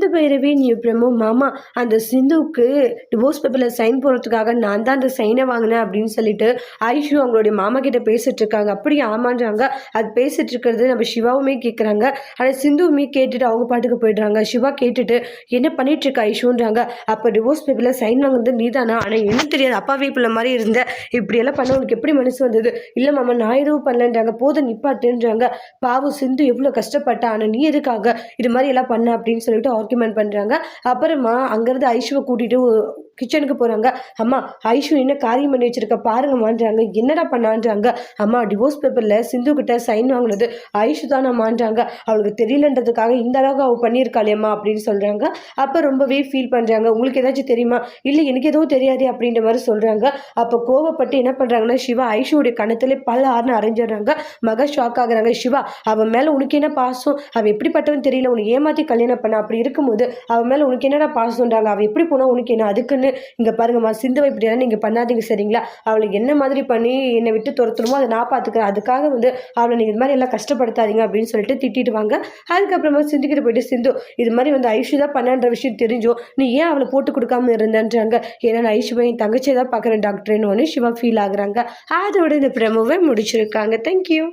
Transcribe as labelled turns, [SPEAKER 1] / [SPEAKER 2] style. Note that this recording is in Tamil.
[SPEAKER 1] சிந்து நீ பிரமோ மாமா அந்த சிந்துவுக்கு டிவோர்ஸ் பேப்பரில் சைன் போடுறதுக்காக நான் தான் அந்த சைனை வாங்கினேன் அப்படின்னு சொல்லிட்டு ஐஷு அவங்களுடைய மாமா கிட்ட பேசிட்டு இருக்காங்க. அப்படி ஆமான்றாங்க. அது பேசிட்டு இருக்கிறது நம்ம சிவாவுமே கேட்குறாங்க ஆனால் சிந்துவுமே கேட்டுட்டு அவங்க பாட்டுக்கு போயிடுறாங்க. சிவா கேட்டுட்டு என்ன பண்ணிட்டு இருக்க ஐஷுன்றாங்க. அப்போ டிவோர்ஸ் பேப்பரில் சைன் வாங்குறது நீதானா? ஆனால் என்ன தெரியாது. அப்பா வீப்பில் மாதிரி இருந்த. இப்படியெல்லாம் பண்ண உனக்கு எப்படி மனசு வந்தது? இல்லை மாமா நான் எதுவும் பண்ணலன்றாங்க. போதும் நிப்பாட்டுன்றாங்க. பாவம் சிந்து எவ்வளோ கஷ்டப்பட்டா? ஆனால் நீ எதுக்காக இது மாதிரி எல்லாம் பண்ண? அப்படின்னு சொல்லிட்டு டாக்குமெண்ட் பண்ணுறாங்க அப்புறமா அங்கேருந்து ஐஷுவை கூட்டிகிட்டு கிச்சனுக்கு போகிறாங்க அம்மா ஐஷு என்ன காரியம் பண்ணி வச்சிருக்க? பாருங்கம்மான்றாங்க. என்னடா பண்ணான்றாங்க? அம்மா டிவோர்ஸ் பேப்பரில் சிந்து கிட்ட சைன் வாங்கினது ஐஷு தானம்மான்றாங்க. அவளுக்கு தெரியலன்றதுக்காக இந்த அளவுக்கு அவள் பண்ணியிருக்காளேம்மா அப்படின்னு சொல்கிறாங்க அப்போ ரொம்பவே ஃபீல் பண்ணுறாங்க உங்களுக்கு ஏதாச்சும் தெரியுமா? இல்லை எனக்கு எதுவும் தெரியாது அப்படின்ற மாதிரி சொல்கிறாங்க அப்போ கோவப்பட்டு என்ன பண்ணுறாங்கன்னா சிவா ஐஷுடைய கணத்துல பல ஆறுனு அரைஞ்சிடுறாங்க. மக ஷாக் ஆகுறாங்க. சிவா அவன் மேலே உனக்கு என்ன பாசம்? அவன் எப்படிப்பட்டவன் தெரியல. உனக்கு ஏமாற்றி கல்யாணம் பண்ண அப்படி இருக்கும்போது அவன் மேலே உனக்கு என்னடா பாசம்ன்றாங்க? அவள் எப்படி போனால் உனக்கு என்ன? அதுக்குன்னு இங்கே பாருங்கம்மா சிந்துவை இப்படியெல்லாம் நீங்கள் பண்ணாதீங்க சரிங்களா? அவளை என்ன மாதிரி பண்ணி என்னை விட்டு துரத்துணுமோ அதை நான் பார்த்துக்கிறேன். அதுக்காக வந்து அவளை நீங்கள் இது மாதிரி எல்லாம் கஷ்டப்படுத்தாதீங்க அப்படின்னு சொல்லிட்டு திட்டிட்டு வாங்க. அதுக்கப்புறமா சிந்துக்கிட்ட போயிட்டு சிந்து இது மாதிரி வந்து ஐஷு தான் பண்ணன்ற விஷயம் தெரிஞ்சோம் நீ ஏன் அவளை போட்டு கொடுக்காம இருந்தேன்றாங்க? ஏன்னா நான் ஐஷுவை என் தங்கச்சியை தான் பார்க்குறேன் டாக்டர்னு ஒன்று சிவா ஃபீல் ஆகுறாங்க. அதோட இந்த பிரமுவை முடிச்சிருக்காங்க. தேங்க்யூ